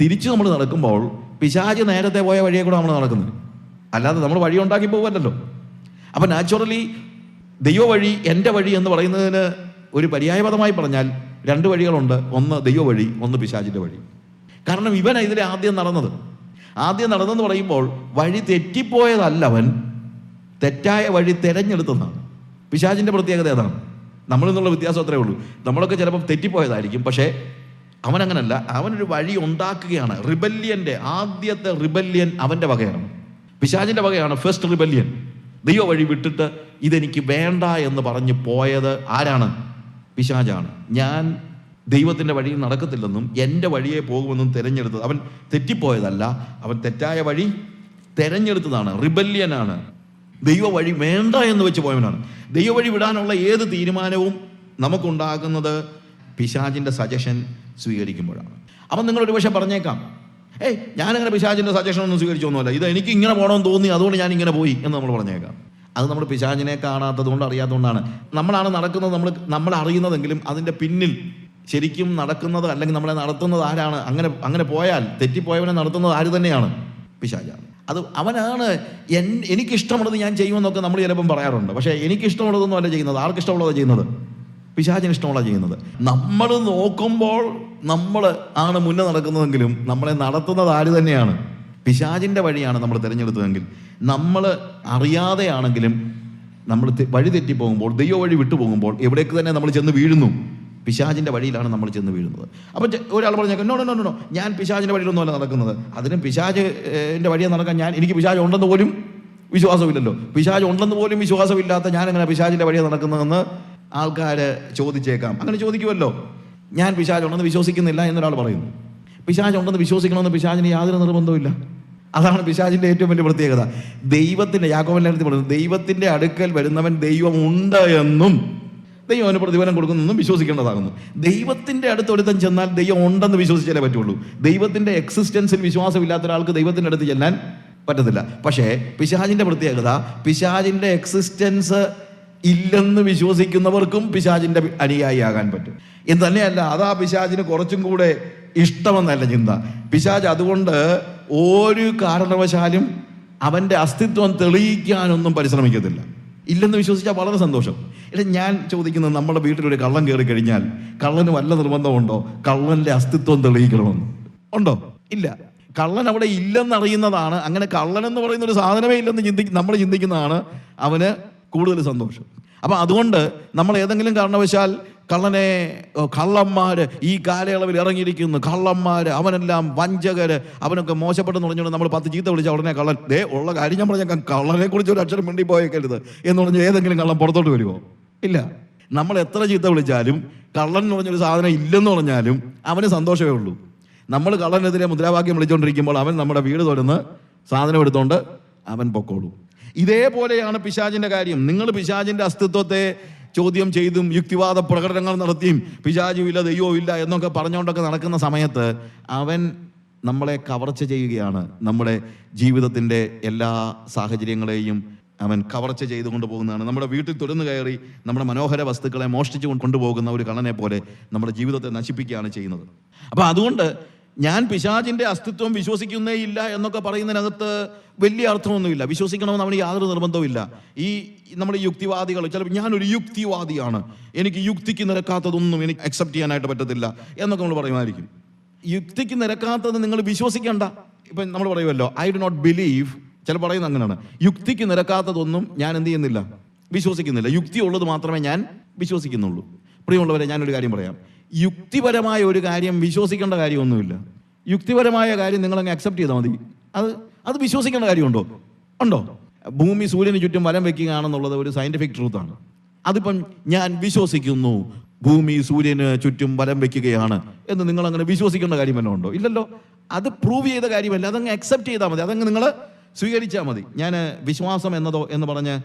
തിരിച്ചു നമ്മൾ നടക്കുമ്പോൾ പിശാജ് നേരത്തെ പോയ വഴിയെ കൂടെ നമ്മൾ നടക്കുന്നത് അല്ലാതെ നമ്മൾ വഴി ഉണ്ടാക്കി പോകുമല്ലോ അപ്പം നാച്ചുറലി ദൈവ വഴി എന്റെ വഴി എന്ന് പറയുന്നതിന് ഒരു പര്യായപദമായി പറഞ്ഞാൽ രണ്ട് വഴികളുണ്ട്. ഒന്ന് ദൈവ വഴി ഒന്ന് പിശാചിന്റെ വഴി. കാരണം ഇവൻ ഇതിലെ ആദ്യം നടന്നത്. ആദ്യം നടന്നെന്ന് പറയുമ്പോൾ വഴി തെറ്റിപ്പോയതല്ല അവൻ. തെറ്റായ വഴി തിരഞ്ഞെടുത്തതാണ്. പിശാചിന്റെ പ്രത്യേകത അതാണ് നമ്മളിന്നുള്ള വ്യത്യാസം അത്രേ ഉള്ളൂ. നമ്മളൊക്കെ ചിലപ്പോൾ തെറ്റിപ്പോയതായിരിക്കും. പക്ഷേ അവനങ്ങനല്ല അവനൊരു വഴി ഉണ്ടാക്കുകയാണ്. റിബല്യന്റെ ആദ്യത്തെ റിബല്യൻ അവന്റെ വകയാണ്. പിശാചിന്റെ വകയാണ് ഫസ്റ്റ് റിബല്യൻ ദൈവ വഴി വിട്ടിട്ട് ഇതെനിക്ക് വേണ്ട എന്ന് പറഞ്ഞ് പോയത് ആരാണ്? പിശാചാണ്. ഞാൻ ദൈവത്തിന്റെ വഴിയിൽ നടക്കത്തില്ലെന്നും എന്റെ വഴിയെ പോകുമെന്നും തിരഞ്ഞെടുത്തത് അവൻ തെറ്റിപ്പോയതല്ല അവൻ തെറ്റായ വഴി തിരഞ്ഞെടുത്തതാണ്. റിബല്യനാണ് ദൈവ വഴി വേണ്ട എന്ന് വെച്ച് പോയവനാണ്. ദൈവ വഴി വിടാനുള്ള ഏത് തീരുമാനവും നമുക്കുണ്ടാകുന്നത് പിശാചിന്റെ സജഷൻ സ്വീകരിക്കുമ്പോഴാണ്. അപ്പം നിങ്ങൾ ഒരു പക്ഷേ പറഞ്ഞേക്കാം ഏയ് ഞാനങ്ങനെ പിശാചിന്റെ സജഷൻ ഒന്നും സ്വീകരിച്ചൊന്നുമല്ല. ഇത് എനിക്ക് ഇങ്ങനെ പോകണമെന്ന് തോന്നി അതുകൊണ്ട് ഞാൻ ഇങ്ങനെ പോയി എന്ന് നമ്മൾ പറഞ്ഞേക്കാം. അത് നമ്മൾ പിശാചിനെ കാണാത്തതുകൊണ്ട് അറിയാത്തതുകൊണ്ടാണ്. നമ്മളാണ് നടക്കുന്നത് നമ്മൾ നമ്മൾ അറിയുന്നതെങ്കിലും അതിന്റെ പിന്നിൽ ശരിക്കും നടക്കുന്നത് അല്ലെങ്കിൽ നമ്മളെ നടത്തുന്നത് ആരാണ് അങ്ങനെ അങ്ങനെ പോയാൽ തെറ്റിപ്പോയവനെ നടത്തുന്നത് ആര് തന്നെയാണ്? പിശാചാണ്. അത് അവനാണ് എൻ എനിക്കിഷ്ടമുള്ളത് ഞാൻ ചെയ്യുമെന്നൊക്കെ നമ്മൾ ചിലപ്പം പറയാറുണ്ട്. പക്ഷേ എനിക്കിഷ്ടമുള്ളതൊന്നും അല്ല ചെയ്യുന്നത്. ആർക്കിഷ്ടമുള്ളതാണ് ചെയ്യുന്നത്? പിശാചിന് ഇഷ്ടമുള്ള ചെയ്യുന്നത്. നമ്മൾ നോക്കുമ്പോൾ നമ്മൾ ആണ് മുന്നേ നടക്കുന്നതെങ്കിലും നമ്മളെ നടത്തുന്നത് ആര് തന്നെയാണ്? പിശാചിന്റെ വഴിയാണ് നമ്മൾ തിരഞ്ഞെടുത്തതെങ്കിൽ. നമ്മൾ അറിയാതെയാണെങ്കിലും നമ്മൾ വഴി തെറ്റിപ്പോകുമ്പോൾ ദൈവ വഴി വിട്ടുപോകുമ്പോൾ എവിടേക്ക് തന്നെ നമ്മൾ ചെന്ന് വീഴുന്നു? പിശാചിന്റെ വഴിയിലാണ് നമ്മൾ ചെന്ന് വീഴുന്നത്. അപ്പം ഒരാൾ പറഞ്ഞേക്കും നോ നോ നോ ഞാൻ പിശാചിന്റെ വഴിയിലൊന്നുമല്ല നടക്കുന്നത്. അതിനും പിശാചിന്റെ വഴിയെ നടക്കാൻ ഞാൻ എനിക്ക് പിശാച് ഉണ്ടെന്ന് പോലും വിശ്വാസമില്ലല്ലോ. പിശാച് ഉണ്ടെന്ന് പോലും വിശ്വാസമില്ലാത്ത ഞാൻ എങ്ങനെ പിശാചിന്റെ വഴിയെ നടക്കുന്നതെന്ന് ആൾക്കാർ ചോദിച്ചേക്കാം. അങ്ങനെ ചോദിക്കുമല്ലോ ഞാൻ പിശാചുണ്ടെന്ന് വിശ്വസിക്കുന്നില്ല എന്നൊരാൾ പറയുന്നു. പിശാചുണ്ടെന്ന് വിശ്വസിക്കണമെന്ന് പിശാചിന് യാതൊരു നിർബന്ധവുമില്ല. അതാണ് പിശാചിന്റെ ഏറ്റവും വലിയ പ്രത്യേകത. ദൈവത്തിന്റെ യാക്കോവൻ ലേഖനത്തിൽ പറയുന്നത് ദൈവത്തിന്റെ അടുക്കൽ വരുന്നവൻ ദൈവം ഉണ്ട് എന്നും ദൈവം അവന് പ്രതിഫലം കൊടുക്കുന്നതെന്നും വിശ്വസിക്കേണ്ടതാകുന്നു. ദൈവത്തിന്റെ അടുത്ത് ഒരുത്തൻ ചെന്നാൽ ദൈവം ഉണ്ടെന്ന് വിശ്വസിച്ചാലേ പറ്റുള്ളൂ. ദൈവത്തിന്റെ എക്സിസ്റ്റൻസിൽ വിശ്വാസമില്ലാത്ത ഒരാൾക്ക് ദൈവത്തിന്റെ അടുത്ത് ചെല്ലാൻ പറ്റത്തില്ല. പക്ഷേ പിശാചിന്റെ പ്രത്യേകത പിശാചിന്റെ എക്സിസ്റ്റൻസ് ഇല്ലെന്ന് വിശ്വസിക്കുന്നവർക്കും പിശാചിന്റെ അനുയായിയാകാൻ പറ്റും. എന്ന് തന്നെയല്ല അതാ പിശാചിന് കുറച്ചും കൂടെ ഇഷ്ടമെന്നല്ല ചിന്ത. പിശാജ് അതുകൊണ്ട് ഒരു കാരണവശാലും അവന്റെ അസ്തിത്വം തെളിയിക്കാനൊന്നും പരിശ്രമിക്കത്തില്ല. ഇല്ലെന്ന് വിശ്വസിച്ചാൽ വളരെ സന്തോഷം. ഇല്ല ഞാൻ ചോദിക്കുന്നത് നമ്മുടെ വീട്ടിലൊരു കള്ളൻ കയറി കഴിഞ്ഞാൽ കള്ളന് വല്ല നിർബന്ധമുണ്ടോ? കള്ളന്റെ അസ്തിത്വം തെളിയിക്കണമെന്ന്. ഉണ്ടോ? ഇല്ല. കള്ളൻ അവിടെ ഇല്ലെന്നറിയുന്നതാണ്. അങ്ങനെ കള്ളൻ എന്ന് പറയുന്ന ഒരു സാധനമേ ഇല്ലെന്ന് ചിന്തി നമ്മൾ ചിന്തിക്കുന്നതാണ് അവന് കൂടുതൽ സന്തോഷം. അപ്പം അതുകൊണ്ട് നമ്മൾ ഏതെങ്കിലും കാരണവശാൽ കള്ളനെ കള്ളന്മാർ ഈ കാലയളവിൽ ഇറങ്ങിയിരിക്കുന്നു. കള്ളന്മാർ അവനെല്ലാം വഞ്ചകർ അവനൊക്കെ മോശപ്പെട്ടെന്ന് പറഞ്ഞുകൊണ്ട് നമ്മൾ പത്ത് ചീത്ത വിളിച്ച ഉടനെ കള്ളൻ ദേ ഉള്ള കാര്യം ഞാൻ പറഞ്ഞാൽ കള്ളനെ കുറിച്ച് ഒരു അക്ഷരം മിണ്ടി പോയേക്കരുത് എന്ന് പറഞ്ഞ് ഏതെങ്കിലും കള്ളൻ പുറത്തോട്ട് വരുമോ ഇല്ല. നമ്മൾ എത്ര ചീത്ത വിളിച്ചാലും കള്ളൻ എന്ന് പറഞ്ഞൊരു സാധനം ഇല്ലെന്ന് പറഞ്ഞാലും അവന് സന്തോഷമേ ഉള്ളൂ. നമ്മൾ കള്ളനെതിരെ മുദ്രാവാക്യം വിളിച്ചുകൊണ്ടിരിക്കുമ്പോൾ അവൻ നമ്മുടെ വീട് തുറന്ന് സാധനം എടുത്തുകൊണ്ട് അവൻ പൊക്കോളൂ. ഇതേപോലെയാണ് പിശാചിന്റെ കാര്യം. നിങ്ങൾ പിശാചിന്റെ അസ്തിത്വത്തെ ചോദ്യം ചെയ്തും യുക്തിവാദ പ്രകടനങ്ങൾ നടത്തിയും പിശാചും ഇല്ല ദൈവവും ഇല്ല എന്നൊക്കെ പറഞ്ഞുകൊണ്ടൊക്കെ നടക്കുന്ന സമയത്ത് അവൻ നമ്മളെ കവർച്ച ചെയ്യുകയാണ്. നമ്മുടെ ജീവിതത്തിന്റെ എല്ലാ സാഹചര്യങ്ങളെയും അവൻ കവർച്ച ചെയ്തു പോകുന്നതാണ്. നമ്മുടെ വീട്ടിൽ തുറന്നു കയറി നമ്മുടെ മനോഹര വസ്തുക്കളെ മോഷ്ടിച്ചു കൊണ്ട് കൊണ്ടുപോകുന്ന ഒരു കള്ളനെ പോലെ നമ്മുടെ ജീവിതത്തെ നശിപ്പിക്കുകയാണ് ചെയ്യുന്നത്. അപ്പോൾ അതുകൊണ്ട് ഞാൻ പിശാചിന്റെ അസ്തിത്വം വിശ്വസിക്കുന്നേ ഇല്ല എന്നൊക്കെ പറയുന്നതിനകത്ത് വലിയ അർത്ഥമൊന്നുമില്ല. വിശ്വസിക്കണമെന്ന് അവന് യാതൊരു നിർബന്ധവുമില്ല. ഈ നമ്മുടെ യുക്തിവാദികൾ ചിലപ്പോൾ ഞാനൊരു യുക്തിവാദിയാണ്. എനിക്ക് യുക്തിക്ക് നിരക്കാത്തതൊന്നും എനിക്ക് അക്സെപ്റ്റ് ചെയ്യാനായിട്ട് പറ്റത്തില്ല എന്നൊക്കെ നമ്മൾ പറയുമായിരിക്കും. യുക്തിക്ക് നിരക്കാത്തത് നിങ്ങൾ വിശ്വസിക്കേണ്ട. ഇപ്പം നമ്മൾ പറയുമല്ലോ ഐ ഡു നോട്ട് ബിലീവ് ചില പറയുന്നത് അങ്ങനെയാണ്. യുക്തിക്ക് നിരക്കാത്തതൊന്നും ഞാൻ എന്ത് ചെയ്യുന്നില്ല. വിശ്വസിക്കുന്നില്ല. യുക്തി ഉള്ളത് മാത്രമേ ഞാൻ വിശ്വസിക്കുന്നുള്ളൂ. പ്രിയമുള്ളവരെ ഞാനൊരു കാര്യം പറയാം. യുക്തിപരമായ ഒരു കാര്യം വിശ്വസിക്കേണ്ട കാര്യമൊന്നുമില്ല. യുക്തിപരമായ കാര്യം നിങ്ങൾ അങ്ങ് അക്സെപ്റ്റ് ചെയ്താൽ മതി. അത് അത് വിശ്വസിക്കേണ്ട കാര്യമുണ്ടോ? ഉണ്ടോ? ഭൂമി സൂര്യന് ചുറ്റും വലം വെക്കുകയാണെന്നുള്ളത് ഒരു സയന്റിഫിക് ട്രൂത്താണ് അതിപ്പം ഞാൻ വിശ്വസിക്കുന്നു ഭൂമി സൂര്യന് ചുറ്റും വലം വെക്കുകയാണ് എന്ന് നിങ്ങൾ അങ്ങനെ വിശ്വസിക്കേണ്ട കാര്യം വല്ലതും ഉണ്ടോ? ഇല്ലല്ലോ. അത് പ്രൂവ് ചെയ്ത കാര്യമല്ല. അതങ്ങ് അക്സെപ്റ്റ് ചെയ്താൽ മതി. അതങ്ങ് നിങ്ങൾ സ്വീകരിച്ചാൽ മതി. ഞാൻ വിശ്വാസം എന്നതോ എന്ന് പറഞ്ഞ്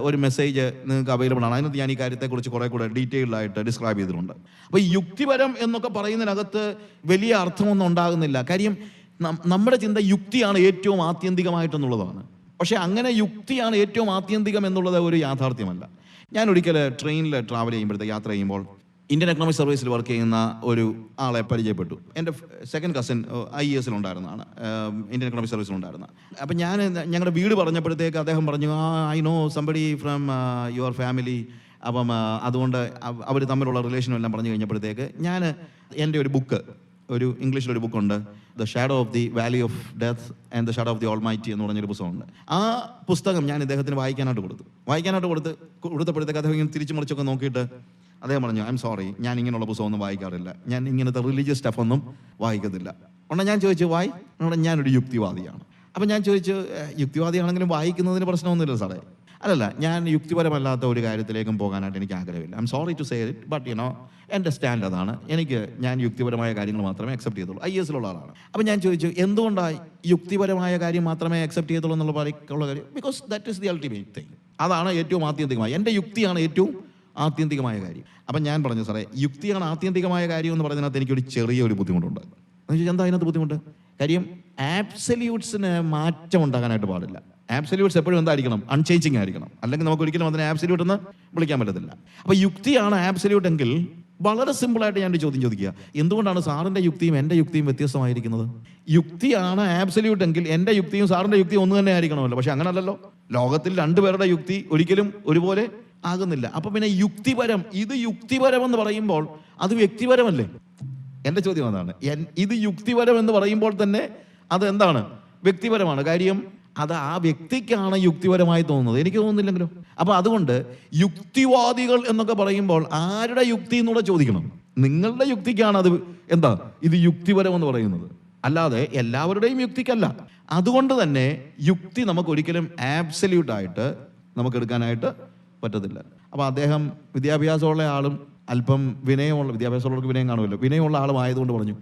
ഒരു മെസ്സേജ് നിങ്ങൾക്ക് അവൈലബിൾ ആണ്. അതിനകത്ത് ഞാൻ ഈ കാര്യത്തെക്കുറിച്ച് കുറേ കൂടെ ഡീറ്റെയിൽഡ് ആയിട്ട് ഡിസ്ക്രൈബ് ചെയ്തിട്ടുണ്ട്. അപ്പോൾ ഈ യുക്തിപരം എന്നൊക്കെ പറയുന്നതിനകത്ത് വലിയ അർത്ഥമൊന്നും ഉണ്ടാകുന്നില്ല. കാര്യം നമ്മുടെ ചിന്ത യുക്തിയാണ് ഏറ്റവും ആത്യന്തികമായിട്ടെന്നുള്ളതാണ്. പക്ഷേ അങ്ങനെ യുക്തിയാണ് ഏറ്റവും ആത്യന്തികം എന്നുള്ളത് ഒരു യാഥാർത്ഥ്യമല്ല. ഞാൻ ഒരിക്കൽ ട്രെയിനിൽ ട്രാവൽ ചെയ്യുമ്പോഴത്തെ യാത്ര ചെയ്യുമ്പോൾ ഇന്ത്യൻ എക്കണോമിക് സർവീസിൽ വർക്ക് ചെയ്യുന്ന ഒരു ആളെ പരിചയപ്പെട്ടു. എന്റെ സെക്കൻഡ് കസിൻ ഐ എസിലുണ്ടായിരുന്നതാണ് ഇന്ത്യൻ എക്കണോമിക് സർവീസിലുണ്ടായിരുന്ന അപ്പം ഞാൻ ഞങ്ങളുടെ വീട് പറഞ്ഞപ്പോഴത്തേക്ക് അദ്ദേഹം പറഞ്ഞു ആ I know somebody from your family അപ്പം അതുകൊണ്ട് അവർ തമ്മിലുള്ള റിലേഷനും എല്ലാം പറഞ്ഞു കഴിഞ്ഞപ്പോഴത്തേക്ക് ഞാൻ എന്റെ ഒരു ബുക്ക് ഒരു ഇംഗ്ലീഷിലൊരു ബുക്കുണ്ട് the shadow of the valley of death and the shadow of the almighty എന്ന് പറഞ്ഞൊരു പുസ്തകമുണ്ട്. ആ പുസ്തകം ഞാൻ ഇദ്ദേഹത്തിന് വായിക്കാനായിട്ട് കൊടുത്തു. വായിക്കാനായിട്ട് കൊടുത്ത് കൊടുത്തപ്പോഴത്തേക്ക് അദ്ദേഹം തിരിച്ചു മറിച്ചൊക്കെ നോക്കിയിട്ട് അദ്ദേഹം പറഞ്ഞു ഐ എം സോറി ഞാൻ ഇങ്ങനെയുള്ള പുസ്തകമൊന്നും വായിക്കാറില്ല. ഞാൻ ഇങ്ങനത്തെ റിലീജിയസ് സ്റ്റഫൊന്നും വായിക്കത്തില്ല. ഉടനെ ഞാൻ ചോദിച്ചു വായി ഉടനെ ഞാനൊരു യുക്തിവാദിയാണ്. അപ്പം ഞാൻ ചോദിച്ചു "ഏഹ്, യുക്തിവാദിയാണെങ്കിലും വായിക്കുന്നതിന് പ്രശ്നമൊന്നുമില്ല സാറേ. അല്ലല്ല ഞാൻ യുക്തിപരമല്ലാത്ത ഒരു കാര്യത്തിലേക്കും പോകാനായിട്ട് എനിക്ക് ആഗ്രഹമില്ല. I'm sorry to say it but you know എന്റെ സ്റ്റാൻഡ് അതാണ്. എനിക്ക് ഞാൻ യുക്തിപരമായ കാര്യങ്ങൾ മാത്രമേ അക്സെപ്റ്റ് ചെയ്തുള്ളൂ ഐ എസിലുള്ള ആളാണ്. അപ്പം ഞാൻ ചോദിച്ചു എന്തുകൊണ്ടാണ് യുക്തിപരമായ കാര്യം മാത്രമേ അക്സെപ്റ്റ് ചെയ്തുള്ളൂ എന്നുള്ള പറയുള്ള കാര്യം? Because that is the ultimate thing അതാണ് ഏറ്റവും ആത്യന്തികമായി. എന്റെ യുക്തിയാണ് ഏറ്റവും ആത്യന്തികമായ കാര്യം. അപ്പം ഞാൻ പറഞ്ഞു സാറേ യുക്തിയാണ് ആത്യന്തികമായ കാര്യം എന്ന് പറയുന്നതിനകത്ത് എനിക്കൊരു ചെറിയൊരു ബുദ്ധിമുട്ടുണ്ട്. എന്ന് വെച്ചാൽ എന്താ അതിനകത്ത് ബുദ്ധിമുട്ട്? കാര്യം ആബ്സല്യൂട്ട്സിന് മാറ്റം ഉണ്ടാകാനായിട്ട് പാടില്ല. ആബ്സല്യൂട്ട്സ് എപ്പോഴും എന്തായിരിക്കണം? അൺചേഞ്ചിങ് ആയിരിക്കണം. അല്ലെങ്കിൽ നമുക്ക് ഒരിക്കലും അതിനെ ആബ്സല്യൂട്ട് എന്ന് വിളിക്കാൻ പറ്റത്തില്ല. അപ്പോൾ യുക്തിയാണ് ആബ്സല്യൂട്ട് എങ്കിൽ വളരെ സിമ്പിളായിട്ട് ഞാൻ ഒരു ചോദ്യം ചോദിക്കുക. എന്തുകൊണ്ടാണ് സാറിന്റെ യുക്തിയും എന്റെ യുക്തിയും വ്യത്യസ്തമായിരിക്കുന്നത്? യുക്തിയാണ് ആബ്സല്യൂട്ട് എങ്കിൽ എന്റെ യുക്തിയും സാറിന്റെ യുക്തിയും ഒന്ന് തന്നെ ആയിരിക്കണമല്ലോ. പക്ഷെ അങ്ങനല്ലല്ലോ. ലോകത്തിൽ രണ്ടുപേരുടെ യുക്തി ഒരിക്കലും ഒരുപോലെ ആകുന്നില്ല. അപ്പൊ പിന്നെ യുക്തിപരം ഇത് യുക്തിപരം എന്ന് പറയുമ്പോൾ അത് വ്യക്തിപരമല്ലേ? എന്റെ ചോദ്യം അതാണ്. ഇത് യുക്തിപരം എന്ന് പറയുമ്പോൾ തന്നെ അത് എന്താണ്? വ്യക്തിപരമാണ്. കാര്യം അത് ആ വ്യക്തിക്കാണ് യുക്തിപരമായി തോന്നുന്നത്. എനിക്ക് തോന്നുന്നില്ലെങ്കിലും അപ്പൊ അതുകൊണ്ട് യുക്തിവാദികൾ എന്നൊക്കെ പറയുമ്പോൾ ആരുടെ യുക്തി എന്നൂടെ ചോദിക്കണം. നിങ്ങളുടെ യുക്തിക്കാണ് അത് എന്താ? ഇത് യുക്തിപരം എന്ന് പറയുന്നത്. അല്ലാതെ എല്ലാവരുടെയും യുക്തിക്കല്ല. അതുകൊണ്ട് തന്നെ യുക്തി നമുക്ക് ഒരിക്കലും ആബ്സല്യൂട്ടായിട്ട് നമുക്ക് എടുക്കാനായിട്ട് പറ്റത്തില്ല. അപ്പോൾ അദ്ദേഹം വിദ്യാഭ്യാസമുള്ള ആളും അല്പം വിനയമുള്ള വിദ്യാഭ്യാസമുള്ളവർക്ക് വിനയം കാണുമല്ലോ. വിനയമുള്ള ആളും ആയതുകൊണ്ട് പറഞ്ഞു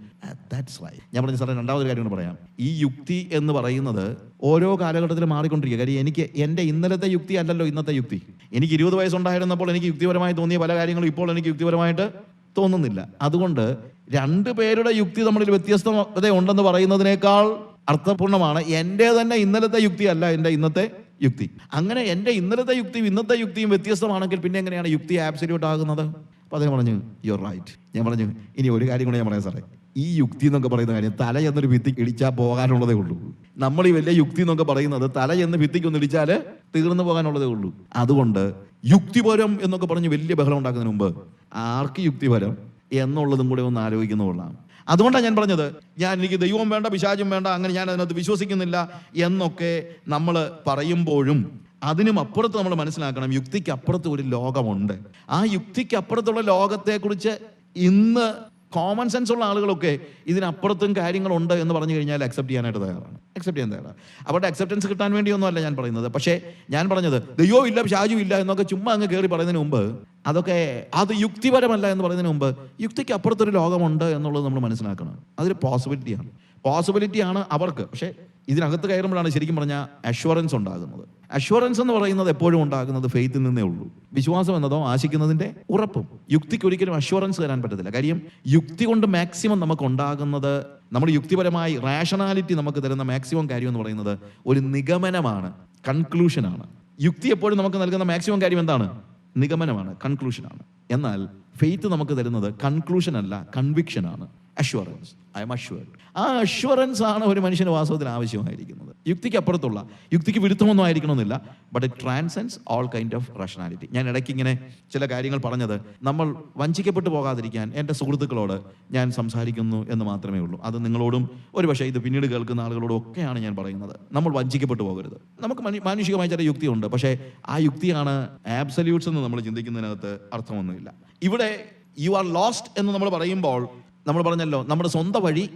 ദാറ്റ്സ് റൈറ്റ് ഞാൻ പറഞ്ഞു സാറേ രണ്ടാമതൊരു കാര്യം പറയാം. ഈ യുക്തി എന്ന് പറയുന്നത് ഓരോ കാലഘട്ടത്തിലും മാറിക്കൊണ്ടിരിക്കുക. കാര്യം എനിക്ക് എന്റെ ഇന്നലത്തെ യുക്തി അല്ലല്ലോ ഇന്നത്തെ യുക്തി. എനിക്ക് ഇരുപത് വയസ്സുണ്ടായിരുന്നപ്പോൾ എനിക്ക് യുക്തിപരമായി തോന്നിയ പല കാര്യങ്ങളും ഇപ്പോൾ എനിക്ക് യുക്തിപരമായിട്ട് തോന്നുന്നില്ല. അതുകൊണ്ട് രണ്ട് പേരുടെ യുക്തി തമ്മിൽ വ്യത്യസ്തത ഉണ്ടെന്ന് പറയുന്നതിനേക്കാൾ അർത്ഥപൂർണമാണ് എന്റെ തന്നെ ഇന്നലത്തെ യുക്തി അല്ല എന്റെ ഇന്നത്തെ യുക്തി. അങ്ങനെ എന്റെ ഇന്നലത്തെ യുക്തിയും ഇന്നത്തെ യുക്തിയും വ്യത്യസ്തമാണെങ്കിൽ പിന്നെ എങ്ങനെയാണ് യുക്തി ആബ്സല്യൂട്ട് ആകുന്നത്? അപ്പോൾ അദ്ദേഹം പറഞ്ഞു യുവർ റൈറ്റ് ഞാൻ പറഞ്ഞു ഇനി ഒരു കാര്യം കൂടെ ഞാൻ പറയാം സാറേ. ഈ യുക്തി എന്നൊക്കെ പറയുന്ന കാര്യം തല എന്നൊരു ഭിത്തി ഇടിച്ചാൽ പോകാനുള്ളതേ ഉള്ളൂ. നമ്മൾ ഈ വലിയ യുക്തി എന്നൊക്കെ പറയുന്നത് തല എന്ന് ഭിത്തിക്ക് ഒന്ന് ഇടിച്ചാൽ തീർന്നു പോകാനുള്ളതേ ഉള്ളൂ. അതുകൊണ്ട് യുക്തിപരം എന്നൊക്കെ പറഞ്ഞ് വലിയ ബഹളം ഉണ്ടാക്കുന്നതിന് മുമ്പ് ആർക്ക് യുക്തിപരം? എന്നുള്ളതും കൂടെ ഒന്ന് ആലോചിക്കുന്ന കൊള്ളാം. അതുകൊണ്ടാണ് ഞാൻ പറഞ്ഞത് ഞാൻ എനിക്ക് ദൈവം വേണ്ട പിശാചും വേണ്ട അങ്ങനെ ഞാൻ അതിനകത്ത് വിശ്വസിക്കുന്നില്ല എന്നൊക്കെ നമ്മൾ പറയുമ്പോഴും അതിനും അപ്പുറത്ത് നമ്മൾ മനസ്സിലാക്കണം യുക്തിക്ക് അപ്പുറത്ത് ഒരു ലോകമുണ്ട്. ആ യുക്തിക്ക് അപ്പുറത്തുള്ള ലോകത്തെക്കുറിച്ച് ഇന്ന് കോമൺ സെൻസ് ഉള്ള ആളുകളൊക്കെ ഇതിനപ്പുറത്തും കാര്യങ്ങളുണ്ട് എന്ന് പറഞ്ഞു കഴിഞ്ഞാൽ അക്സെപ്റ്റ് ചെയ്യാനായിട്ട് തയ്യാറാണ്. അക്സെപ്റ്റ് ചെയ്യാൻ തയ്യാറാണ്. അവരുടെ അക്സെപ്റ്റൻസ് കിട്ടാൻ വേണ്ടിയൊന്നുമല്ല ഞാൻ പറയുന്നത്. പക്ഷേ ഞാൻ പറഞ്ഞത് ദയ്യോ ഇല്ല ഷാജു ഇല്ല എന്നൊക്കെ ചുമ്മാ അങ്ങ് കയറി പറയുന്നതിന് മുമ്പ് അതൊക്കെ അത് യുക്തിപരമല്ല എന്ന് പറയുന്നതിന് മുമ്പ് യുക്തിക്ക് അപ്പുറത്തൊരു ലോകമുണ്ട് എന്നുള്ളത് നമ്മൾ മനസ്സിലാക്കണം. അതൊരു പോസിബിലിറ്റിയാണ് പോസിബിലിറ്റിയാണ് അവർക്ക്. പക്ഷേ ഇതിനകത്ത് കയറുമ്പോഴാണ് ശരിക്കും പറഞ്ഞാൽ അഷ്വറൻസ് ഉണ്ടാകുന്നത്. അഷ്വറൻസ് എന്ന് പറയുന്നത് എപ്പോഴും ഉണ്ടാകുന്നത് ഫെയ്ത്തിൽ നിന്നേ ഉള്ളൂ. വിശ്വാസം എന്നതോ ആശിക്കുന്നതിന്റെ ഉറപ്പും. യുക്തിക്ക് ഒരിക്കലും അഷ്വറൻസ് തരാൻ പറ്റത്തില്ല. കാര്യം യുക്തി കൊണ്ട് മാക്സിമം നമുക്ക് ഉണ്ടാകുന്നത് നമ്മുടെ യുക്തിപരമായി റാഷണാലിറ്റി നമുക്ക് തരുന്ന മാക്സിമം കാര്യം എന്ന് പറയുന്നത് ഒരു നിഗമനമാണ് കൺക്ലൂഷനാണ് യുക്തി എപ്പോഴും നമുക്ക് നൽകുന്ന മാക്സിമം കാര്യം എന്താണ്? നിഗമനമാണ് കൺക്ലൂഷനാണ് എന്നാൽ ഫെയ്ത്ത് നമുക്ക് തരുന്നത് കൺക്ലൂഷൻ അല്ല കൺവിക്ഷൻ ആണ്. അഷ്വറൻസ് ഐ എം അഷ്വേർഡ് ആ അഷ്വറൻസ് ആണ് ഒരു മനുഷ്യന് വാസ്തവത്തിൽ ആവശ്യമായിരിക്കുന്നത്. യുക്തിക്ക് അപ്പുറത്തുള്ള യുക്തിക്ക് വിരുദ്ധമൊന്നും ആയിരിക്കണമെന്നില്ല but it transcends all kind of rationality ഞാൻ ഇടയ്ക്ക് ഇങ്ങനെ ചില കാര്യങ്ങൾ പറഞ്ഞത് നമ്മൾ വഞ്ചിക്കപ്പെട്ടു പോകാതിരിക്കാൻ എന്റെ സുഹൃത്തുക്കളോട് ഞാൻ സംസാരിക്കുന്നു എന്ന് മാത്രമേ ഉള്ളൂ. അത് നിങ്ങളോടും ഒരു പക്ഷേ ഇത് പിന്നീട് കേൾക്കുന്ന ആളുകളോടും ഒക്കെയാണ് ഞാൻ പറയുന്നത്. നമ്മൾ വഞ്ചിക്കപ്പെട്ടു പോകരുത്. നമുക്ക് മനു- മാനുഷികമായ ചില യുക്തിയുണ്ട് പക്ഷേ ആ യുക്തിയാണ് ആബ്സല്യൂട്ട്സ് എന്ന് നമ്മൾ ചിന്തിക്കുന്നതിനകത്ത് അർത്ഥമൊന്നുമില്ല. ഇവിടെ യു ആർ ലോസ്റ്റ് എന്ന് നമ്മൾ പറയുമ്പോൾ നമ്മൾ പറഞ്ഞല്ലോ നമ്മുടെ സ്വന്തം വഴി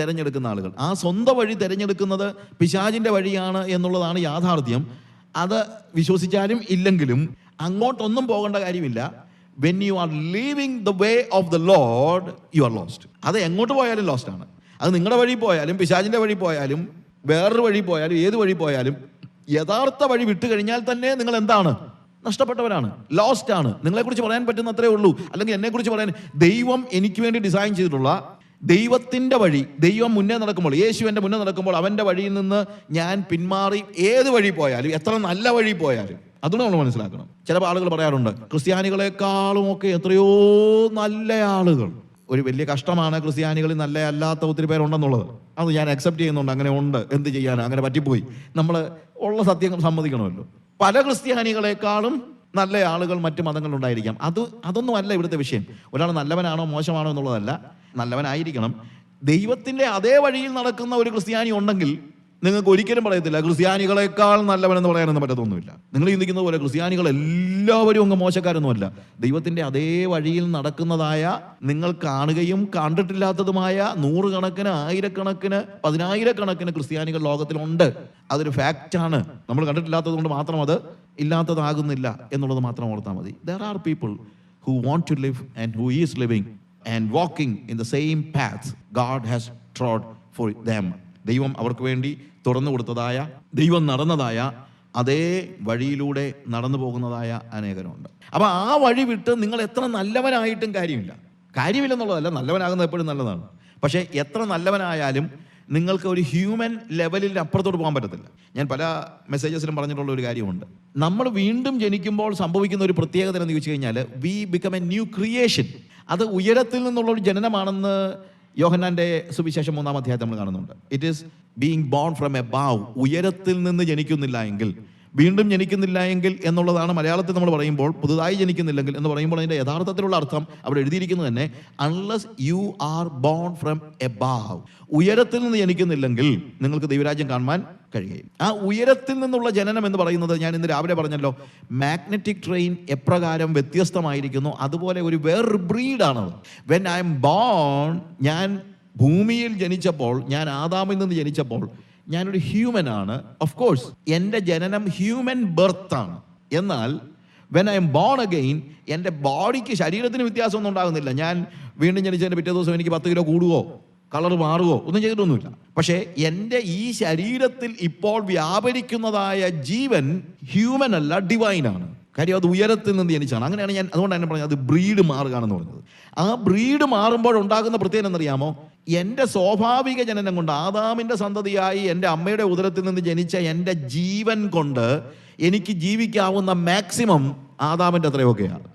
തിരഞ്ഞെടുക്കുന്ന ആളുകൾ. ആ സ്വന്തം വഴി തിരഞ്ഞെടുക്കുന്നത് പിശാചിന്റെ വഴിയാണ് എന്നുള്ളതാണ് യാഥാർത്ഥ്യം. അത് വിശ്വസിച്ചാലും ഇല്ലെങ്കിലും അങ്ങോട്ടൊന്നും പോകേണ്ട കാര്യമില്ല. When you are leaving the way of the lord you are lost അത് എങ്ങോട്ട് പോയാലും ലോസ്റ്റ് ആണ്. അത് നിങ്ങളുടെ വഴി പോയാലും പിശാചിന്റെ വഴി പോയാലും വേറൊരു വഴി പോയാലും ഏത് വഴി പോയാലും യഥാർത്ഥ വഴി വിട്ടു കഴിഞ്ഞാൽ തന്നെ നിങ്ങൾ എന്താണ്? നഷ്ടപ്പെട്ടവരാണ്. ലോസ്റ്റ് ആണ്. നിങ്ങളെക്കുറിച്ച് പറയാൻ പറ്റുന്ന അത്രേ ഉള്ളൂ. അല്ലെങ്കിൽ എന്നെക്കുറിച്ച് പറയാൻ ദൈവം എനിക്ക് വേണ്ടി ഡിസൈൻ ചെയ്തിട്ടുള്ള ദൈവത്തിന്റെ വഴി ദൈവം മുന്നേ നടക്കുമ്പോൾ യേശു എന്റെ മുന്നേ നടക്കുമ്പോൾ അവന്റെ വഴിയിൽ നിന്ന് ഞാൻ പിന്മാറി ഏത് വഴി പോയാലും എത്ര നല്ല വഴി പോയാലും അതുകൊണ്ട് നമ്മൾ മനസ്സിലാക്കണം. ചില ആളുകൾ പറയാറുണ്ട് ക്രിസ്ത്യാനികളെക്കാളും ഒക്കെ എത്രയോ നല്ല ആളുകൾ. ഒരു വലിയ കഷ്ടമാണ് ക്രിസ്ത്യാനികളിൽ നല്ല അല്ലാത്ത ഒത്തിരി പേരുണ്ടെന്നുള്ളത്. അത് ഞാൻ അക്സെപ്റ്റ് ചെയ്യുന്നുണ്ട് അങ്ങനെ ഉണ്ട് എന്ത് ചെയ്യാൻ അങ്ങനെ പറ്റിപ്പോയി. നമ്മൾ ഉള്ള സത്യം സമ്മതിക്കണമല്ലോ. പല ക്രിസ്ത്യാനികളെക്കാളും നല്ല ആളുകൾ മറ്റു മതങ്ങളുണ്ടായിരിക്കാം അത് അതൊന്നും അല്ല ഇവിടുത്തെ വിഷയം. ഒരാൾ നല്ലവനാണോ മോശമാണോ എന്നുള്ളതല്ല. നല്ലവനായിരിക്കണം. ദൈവത്തിന്റെ അതേ വഴിയിൽ നടക്കുന്ന ഒരു ക്രിസ്ത്യാനി ഉണ്ടെങ്കിൽ നിങ്ങൾക്ക് ഒരിക്കലും പറയത്തില്ല ക്രിസ്ത്യാനികളെക്കാൾ നല്ലവനെന്ന് പറയാനൊന്നും പറ്റത്തൊന്നുമില്ല. നിങ്ങൾ ചിന്തിക്കുന്ന പോലെ ക്രിസ്ത്യാനികൾ എല്ലാവരും അങ്ങ് മോശക്കാരൊന്നുമല്ല. ദൈവത്തിന്റെ അതേ വഴിയിൽ നടക്കുന്നതായ നിങ്ങൾ കാണുകയും കണ്ടിട്ടില്ലാത്തതുമായ നൂറുകണക്കിന് ആയിരക്കണക്കിന് പതിനായിരക്കണക്കിന് ക്രിസ്ത്യാനികൾ ലോകത്തിലുണ്ട്. അതൊരു ഫാക്റ്റാണ്. നമ്മൾ കണ്ടിട്ടില്ലാത്തത് കൊണ്ട് മാത്രം അത് ഇല്ലാത്തതാകുന്നില്ല എന്നുള്ളത് മാത്രം ഓർത്താൽ മതി. There are people who want to live and who is living and walking in the same path God has trod for them ദൈവം അവർക്ക് വേണ്ടി തുറന്നു കൊടുത്തതായ ദൈവം നടന്നതായ അതേ വഴിയിലൂടെ നടന്നു പോകുന്നതായ അനേകരുണ്ട്. അപ്പോൾ ആ വഴി വിട്ട് നിങ്ങൾ എത്ര നല്ലവനായിട്ടും കാര്യമില്ല. കാര്യമില്ലെന്നുള്ളതല്ല നല്ലവനാകുന്നത് എപ്പോഴും നല്ലതാണ്. പക്ഷേ എത്ര നല്ലവനായാലും നിങ്ങൾക്ക് ഒരു ഹ്യൂമൻ ലെവലിൽ അപ്പുറത്തോട്ട് പോകാൻ പറ്റത്തില്ല. ഞാൻ പല മെസ്സേജസിലും പറഞ്ഞിട്ടുള്ള ഒരു കാര്യമുണ്ട്. നമ്മൾ വീണ്ടും ജനിക്കുമ്പോൾ സംഭവിക്കുന്ന ഒരു പ്രത്യേകത എന്ന് ചോദിച്ചു കഴിഞ്ഞാൽ we become a new creation അത് ഉയരത്തിൽ നിന്നുള്ള ഒരു ജനനമാണെന്ന് യോഹന്നാന്റെ സുവിശേഷം മൂന്നാം അധ്യായത്തിൽ നമ്മൾ കാണുന്നുണ്ട്. It is being born from above ഉയരത്തിൽ നിന്ന് ജനിക്കുന്നില്ല എങ്കിൽ വീണ്ടും ജനിക്കുന്നില്ല എങ്കിൽ എന്നുള്ളതാണ് മലയാളത്തിൽ നമ്മൾ പറയുമ്പോൾ പുതുതായി ജനിക്കുന്നില്ലെങ്കിൽ എന്ന് പറയുമ്പോൾ അതിന്റെ യഥാർത്ഥത്തിലുള്ള അർത്ഥം അവിടെ എഴുതിയിരിക്കുന്നത് തന്നെ unless you are born from above ഉയരത്തിൽ നിന്ന് ജനിക്കുന്നില്ലെങ്കിൽ നിങ്ങൾക്ക് ദൈവരാജ്യം കാണുവാൻ കഴിയും ആ ഉയരത്തിൽ നിന്നുള്ള ജനനം എന്ന് പറയുന്നത് ഞാൻ ഇന്ന് രാവിലെ പറഞ്ഞല്ലോ മാഗ്നറ്റിക് ട്രെയിൻ എപ്രകാരം വ്യത്യസ്തമായിരിക്കുന്നു അതുപോലെ ഒരു വേറൊരു ബ്രീഡാണത്. വെൻ ഐ എം ബോൺ ഞാൻ ഭൂമിയിൽ ജനിച്ചപ്പോൾ ഞാൻ ആദാമിൽ നിന്ന് ജനിച്ചപ്പോൾ ഞാനൊരു ഹ്യൂമൻ ആണ്. ഓഫ് കോഴ്സ് എന്റെ ജനനം ഹ്യൂമൻ ബർത്ത് ആണ്. എന്നാൽ when I'm born again എന്റെ ബോഡിക്ക് ശരീരത്തിന് വ്യത്യാസമൊന്നും ഉണ്ടാകുന്നില്ല. ഞാൻ വീണ്ടും ജനിച്ചതിന്റെ പിറ്റേ ദിവസം എനിക്ക് പത്ത് കിലോ കൂടുകയോ കളർ മാറുകയോ ഒന്നും ചെയ്തിട്ടൊന്നുമില്ല. പക്ഷേ എന്റെ ഈ ശരീരത്തിൽ ഇപ്പോൾ വ്യാപരിക്കുന്നതായ ജീവൻ ഹ്യൂമൻ അല്ല ഡിവൈൻ ആണ്. കാര്യം അത് ഉയരത്തിൽ നിന്ന് ജനിച്ചാണ്. അങ്ങനെയാണ് ഞാൻ അതുകൊണ്ടാണ് ഞാൻ പറഞ്ഞത് അത് ബ്രീഡ് മാറുകയാണെന്ന് പറഞ്ഞത്. ആ ബ്രീഡ് മാറുമ്പോൾ ഉണ്ടാകുന്ന പ്രത്യേകത എന്നറിയാമോ എന്റെ സ്വാഭാവിക ജനനം കൊണ്ട് ആദാമിന്റെ സന്തതിയായി എന്റെ അമ്മയുടെ ഉദരത്തിൽ നിന്ന് ജനിച്ച എന്റെ ജീവൻ കൊണ്ട് എനിക്ക് ജീവിക്കാവുന്ന മാക്സിമം ആദാമിന്റെ അത്രയൊക്കെയാണ്